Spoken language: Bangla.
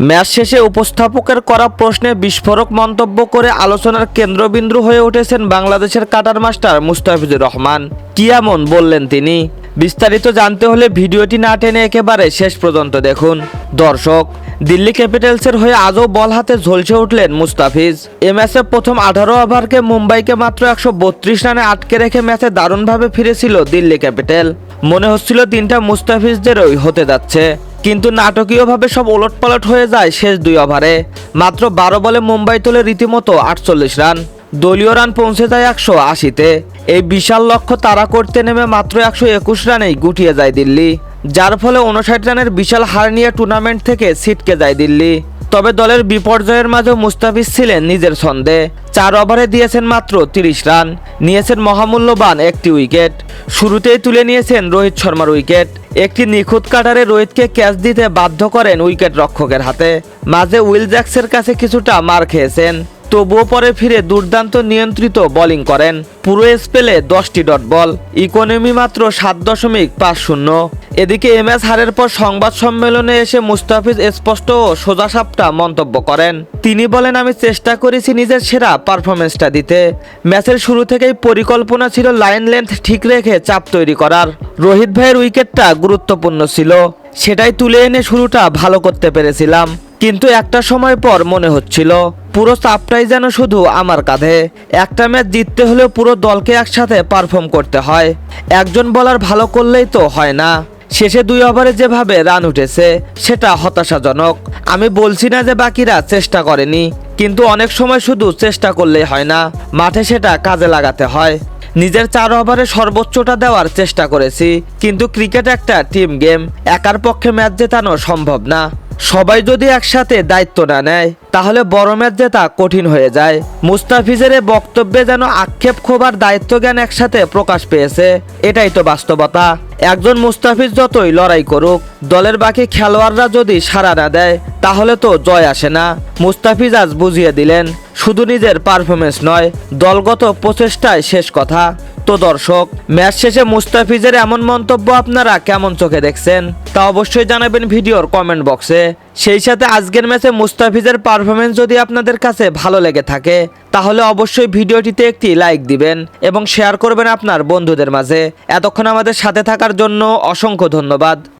ম্যাচ শেষে উপস্থাপকের করা প্রশ্নে বিস্ফোরক মন্তব্য করে আলোচনার কেন্দ্রবিন্দু হয়ে উঠেছেন বাংলাদেশের কাটার মাস্টার মুস্তাফিজুর রহমান। কি এমন বললেন তিনি? বিস্তারিত জানতে হলে ভিডিওটি না টেনে একেবারে শেষ পর্যন্ত দেখুন। দর্শক, দিল্লি ক্যাপিটালসের হয়ে আজও বল হাতে ঝলসে উঠলেন মুস্তাফিজ। এ ম্যাচে প্রথম আঠারো ওভারকে মুম্বাইকে মাত্র একশো বত্রিশ রানে আটকে রেখে ম্যাচে দারুণভাবে ফিরেছিল দিল্লি ক্যাপিটাল। মনে হচ্ছিল দিনটা মুস্তাফিজদেরই হতে যাচ্ছে। কিন্তু নাটকীয়ভাবে সব ওলটপালট হয়ে যায় শেষ দুই ওভারে। মাত্র বারো বলে মুম্বাই তোলে রীতিমতো আটচল্লিশ রান। দলীয় রান পৌঁছে যায় একশো আশিতে। এই বিশাল লক্ষ্য তাড়া করতে নেমে মাত্র একশো একুশ রানেই গুটিয়ে যায় দিল্লি। যার ফলে উনষাট রানের বিশাল হার নিয়ে টুর্নামেন্ট থেকে ছিটকে যায় দিল্লি। তবে দলের বিপর্যয়ের মাঝে মুস্তাফিজ ছিলেন নিজের ছন্দে। চার ওভারে দিয়েছেন মাত্র তিরিশ রান। নিয়েছেন মহামূল্যবান একটি উইকেট। শুরুতেই তুলে নিয়েছেন রোহিত শর্মার উইকেট। একটি নিখুঁত কাটারে রোহিতকে ক্যাচ দিতে বাধ্য করেন উইকেট রক্ষকের হাতে। মাঝে উইল জ্যাক্সের কাছে কিছুটা মার খেয়েছেন। তবুও পরে ফিরে দুর্দান্ত নিয়ন্ত্রিত বোলিং করেন। পুরো স্পেলে দশটি ডট বল, ইকোনমি মাত্র সাত দশমিক পাঁচ শূন্য। এদিকে এম এস হারের পর সংবাদ সম্মেলনে এসে মুস্তাফিজ স্পষ্ট ও সোজাসাপটা মন্তব্য করেন। তিনি বলেন, আমি চেষ্টা করেছি নিজের সেরা পারফরমেন্সটা দিতে। ম্যাচের শুরু থেকেই পরিকল্পনা ছিল লাইন লেন্থ ঠিক রেখে চাপ তৈরি করার। রোহিত ভাইয়ের উইকেটটা গুরুত্বপূর্ণ ছিল। সেটাই তুলে এনে শুরুটা ভালো করতে পেরেছিলাম। কিন্তু একটা সময় পর মনে হচ্ছিল, পুরো চাপটাই যেন শুধু আমার কাঁধে। একটা ম্যাচ জিততে হলে পুরো দলকে একসাথে পারফর্ম করতে হয়। একজন বলার ভালো করলেই তো হয় না। শেষে দুই ওভারে যেভাবে রান উঠেছে, সেটা হতাশাজনক। আমি বলছি না যে বাকিরা চেষ্টা করেনি, কিন্তু অনেক সময় শুধু চেষ্টা করলেই হয় না, মাঠে সেটা কাজে লাগাতে হয়। নিজের চার ওভারে সর্বোচ্চটা দেওয়ার চেষ্টা করেছি, কিন্তু ক্রিকেট একটা টিম গেম একার পক্ষে ম্যাচ জেতানো সম্ভব না। সবাই যদি একসাথে দায়িত্ব না নেয়, তাহলে বড় ম্যাচ জেতা কঠিন হয়ে যায়। মুস্তাফিজের এ বক্তব্যে যেন আক্ষেপ ক্ষোভার দায়িত্ব জ্ঞান একসাথে প্রকাশ পেয়েছে, এটাই তো বাস্তবতা। একজন মুস্তাফিজ যতই লড়াই করুক, দলের বাকি খেলোয়াড়রা যদি সাড়া না দেয়, তাহলে তো জয় আসে না। মুস্তাফিজ আজ বুঝিয়ে দিলেন, শুধু নিজের পারফরমেন্স নয়, দলগত প্রচেষ্টায় শেষ কথা। তো দর্শক, ম্যাচ শেষে মুস্তাফিজের এমন মন্তব্য আপনারা কেমন চোখে দেখছেন? তা অবশ্যই জানাবেন ভিডিওর কমেন্ট বক্সে সেই সাথে আজকের ম্যাচে মুস্তাফিজের পারফরমেন্স যদি আপনাদের কাছে ভালো লেগে থাকে, তাহলে অবশ্যই ভিডিওটিতে একটি লাইক দিবেন এবং শেয়ার করবেন আপনার বন্ধুদের মাঝে। এতক্ষণ আমাদের সাথে থাকার জন্য অসংখ্য ধন্যবাদ।